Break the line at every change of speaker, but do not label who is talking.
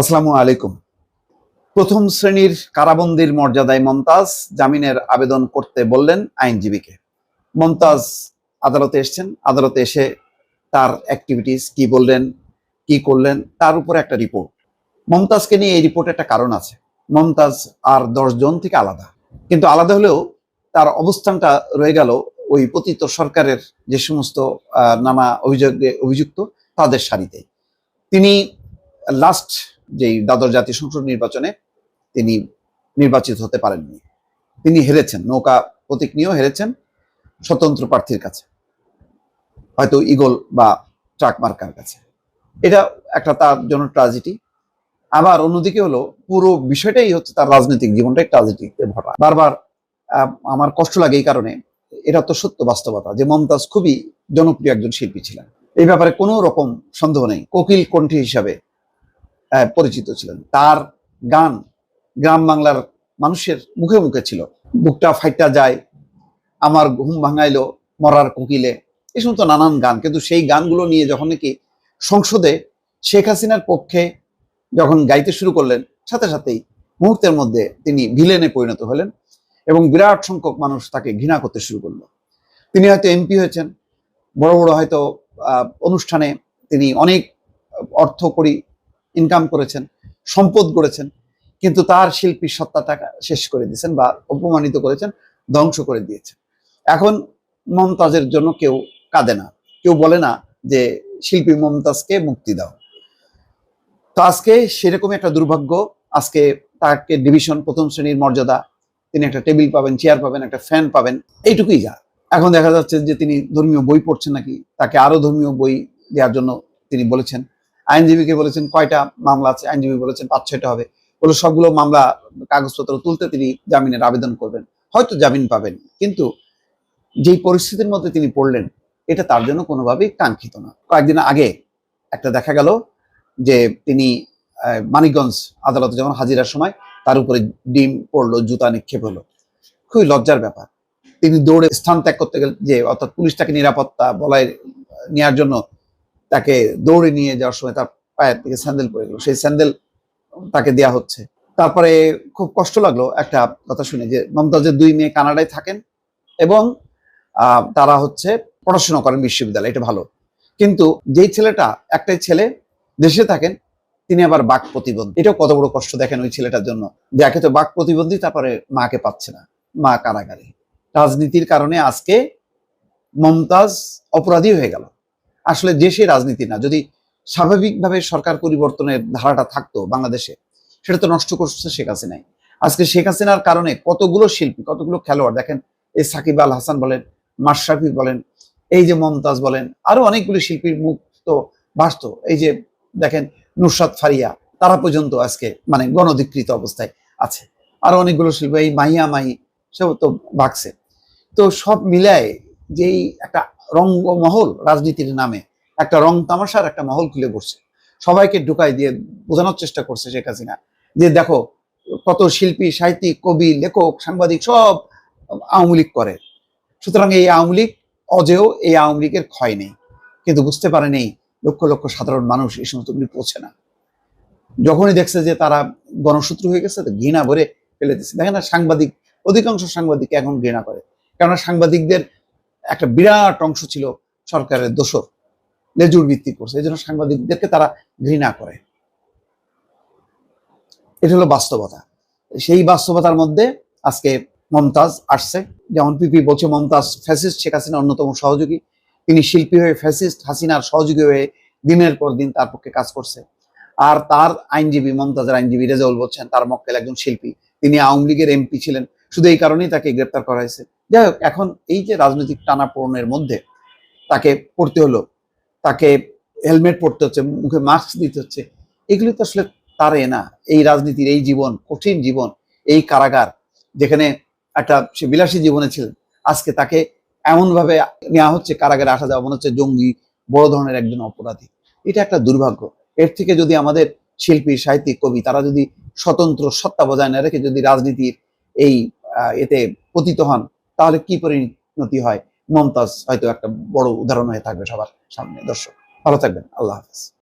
আসসালামু আলাইকুম। প্রথম শ্রেণির কারাবন্দির মর্যাদায় মমতাজ জামিনের আবেদন করতে বললেন আইনজীবীকে। মমতাজ আদালতে এসেছেন, আদালতে এসে তার অ্যাক্টিভিটিস কি বললেন, কি করলেন, তার উপর একটা রিপোর্ট মমতাজকে নিয়ে এই রিপোর্টে একটা কারণ আছে। মমতাজ আর জন থেকে আলাদা। কিন্তু আলাদা হলেও তার অবস্থানটা রয়ে গেল ওই পতিত সরকারের যে সমস্ত নানা অভিযোগে অভিযুক্ত তাদের সারিতে। তিনি লাস্ট যেই দ্বাদশ জাতীয় সংসদ নির্বাচনে তিনি নির্বাচিত হতে পারেননি। তিনি হেরেছেন, নৌকা প্রতীক নিয়েও হেরেছেন স্বতন্ত্র প্রার্থীর কাছে। হয়তো ইগল বা ট্রাক মার্কার কাছে। এটা একটা তার জন্য ট্রাজেডি। আবার অন্যদিকে হলো, পুরো বিষয়টাই হচ্ছে তার রাজনৈতিক জীবনটাই ট্রাজেডিতে ভরা। বারবার আমার কষ্ট লাগে এই কারণে, এটা তো সত্য বাস্তবতা যে মমতাজ খুবই জনপ্রিয় একজন শিল্পী ছিলেন। এই ব্যাপারে কোনো রকম সন্দেহ নেই। কোকিল কণ্ঠী হিসাবে পরিচিত ছিলেন। তার গান গ্রাম বাংলার মানুষের মুখে মুখে ছিল। বুকটা ফাইটা যায়, আমার ঘুম ভাঙাইলো মরার কোকিলে। এই সমস্ত নানান গান, কিন্তু সেই গানগুলো নিয়ে যখন নাকি সংসদে শেখ হাসিনার পক্ষে যখন গাইতে শুরু করলেন, সাথে সাথেই মুহূর্তের মধ্যে তিনি ভিলেনে পরিণত হলেন এবং বিরাট সংখ্যক মানুষ তাকে ঘৃণা করতে শুরু করল। তিনি হয়তো এমপি হয়েছেন, বড় বড় হয়তো অনুষ্ঠানে তিনি অনেক অর্থ করি ইনকাম করেছেন, সম্পদ গড়েছেন, কিন্তু তার শিল্পী সত্তাটা শেষ করে দিয়েছেন বা অপমানিত করেছেন, ধ্বংস করে দিয়েছেন। এখন মমতাজের জন্য কেউ কাঁদে না। কেউ বলে না যে শিল্পী মমতাজকে মুক্তি দাও। তো আজকে সেরকমই একটা দুর্ভাগ্য। আজকে তাকে ডিভিশন প্রথম শ্রেণির মর্যাদা, তিনি একটা টেবিল পাবেন চেয়ার পাবেন, একটা ফ্যান পাবেন, এইটুকুই যা। এখন দেখা যাচ্ছে যে তিনি ধর্মীয় বই পড়ছেন নাকি, তাকে আরও ধর্মীয় বই দেওয়ার জন্য তিনি বলেছেন। আইনজীবীকে বলেছেন কয়টা মামলা আছে, আইনজীবী বলেছেন পাঁচ, ছয়টা হবে। বলে সবগুলো মামলা কাগজপত্র তুলতে তিনি জামিনের আবেদন করবেন। হয়তো জামিন পাবেন, কিন্তু যেই পরিস্থিতির মধ্যে তিনি পড়লেন, এটা তার জন্য কোনোভাবেই কাঙ্ক্ষিত না। কয়েকদিন আগে একটা দেখা গেল যে তিনি মানিকগঞ্জ আদালতে যখন হাজিরার সময় তার উপরে ডিম পড়ল, জুতা নিক্ষেপ হলো। খুবই লজ্জার ব্যাপার। তিনি দৌড়ে স্থান ত্যাগ করতে গেলে যে অর্থাৎ পুলিশ তাকে নিরাপত্তা বলায় নেওয়ার জন্য তাকে দৌড়ে নিয়ে যাওয়ার সময় তার পায়ের থেকে স্যান্ডেল পড়ে গেল। সেই স্যান্ডেল তাকে দেয়া হচ্ছে। তারপরে খুব কষ্ট লাগল একটা কথা শুনে যে মমতাজের দুই মেয়ে কানাডায় থাকেন এবং তারা হচ্ছে পড়াশোনা করেন বিশ্ববিদ্যালয়ে, এটা ভালো। কিন্তু যেই ছেলেটা, একটাই ছেলে দেশে থাকেন, তিনি আবার বাক প্রতিবন্ধী। এটাও কত বড় কষ্ট দেখেন ওই ছেলেটার জন্য। যে একে তো বাক প্রতিবন্ধী, তারপরে মাকে পাচ্ছে না, মা কারাগারে। রাজনীতির কারণে আজকে মমতাজ অপরাধী হয়ে গেল। আসলে দেশে রাজনীতি না, যদি স্বাভাবিকভাবে সরকার পরিবর্তনের ধারাটা থাকতো বাংলাদেশে, সেটা তো নষ্ট করছে শেখ হাসিনাই। আজকে শেখ হাসিনার কারণে কতগুলো শিল্পী, কতগুলো খেলোয়াড়, দেখেন এই সাকিব আল হাসান বলেন মাশরাফি বলেন, এই যে মমতাজ বলেন, আরও অনেকগুলো শিল্পীর মুখ তো ভাসত এই যে দেখেন নুসরাত ফারিয়া, তারা পর্যন্ত আজকে মানে গণধিকৃত অবস্থায় আছে। আরও অনেকগুলো শিল্পী, এই মাহিয়া মাহি সব তো ভাগছে। তো সব মিলায় যেই একটা রঙ্গমহল রাজনীতির নামে একটা রং তামাশার একটা মহল খুলে বসছে সবাইকে ঢুকাই দিয়ে বোঝানোর চেষ্টা করছে শেখ হাসিনা যে দেখো কত শিল্পী, সাহিত্যিক, কবি, লেখক, সাংবাদিক সব আওয়ামী লীগ করে। সুতরাং এই আওয়ামী লীগ অজেও এই আওয়ামী লীগের ক্ষয় নেই। কিন্তু বুঝতে পারে নেই, লক্ষ লক্ষ সাধারণ মানুষ এই সমস্তগুলি পৌঁছে না। যখনই দেখছে যে তারা গণশত্রু হয়ে গেছে ঘৃণা ভরে ফেলে দিচ্ছে। দেখেন না, সাংবাদিক, অধিকাংশ সাংবাদিক এখন ঘৃণা করে। কেননা সাংবাদিকদের একটা বিরাট অংশ ছিল সরকারের দোষর, লেজুর ভিত্তি করছে। এই জন্য সাংবাদিকদেরকে তারা ঘৃণা করে। এটা হলো বাস্তবতা। সেই বাস্তবতার মধ্যে আজকে মমতাজ আসছে। যেমন পিপি বলছে, মমতাজ ফ্যাসিস্ট, শেখ হাসিনার অন্যতম সহযোগী। তিনি শিল্পী হয়ে ফ্যাসিস্ট, হাসিনার সহযোগী হয়ে দিনের পর দিন তার পক্ষে কাজ করছে। আর তার আইনজীবী, মমতাজের আইনজীবী রেজাউল বলছেন তার মক্কেল একজন শিল্পী। তিনি আওয়ামী লীগের এমপি ছিলেন। শুধু এই কারণেই তাকে গ্রেপ্তার করা হয়েছে। যাই হোক, এখন এই যে রাজনৈতিক টানাপোড়নের মধ্যে তাকে পড়তে হলো, তাকে হেলমেট পরতে হচ্ছে, মুখে মাস্ক দিতে হচ্ছে, এগুলি তো আসলে তার না। এই রাজনীতির এই জীবন, কঠিন জীবন, এই কারাগার, যেখানে একটা সে বিলাসী জীবনে ছিলেন, আজকে তাকে এমন ভাবে নেওয়া হচ্ছে, কারাগারে আসা যাওয়া, মনে হচ্ছে জঙ্গি, বড় ধরনের একজন অপরাধী। এটা একটা দুর্ভাগ্য। এর থেকে যদি আমাদের শিল্পী, সাহিত্যিক, কবি, তারা যদি স্বতন্ত্র সত্তা বজায় না রেখে যদি রাজনীতির এই এতে পতিত হন তাহলে কি পরিণতি হয়? মমতাজ হয়তো একটা বড় উদাহরণ হয়ে থাকবে সবার সামনে, দর্শক। ভালো থাকবেন, আল্লাহ হাফেজ।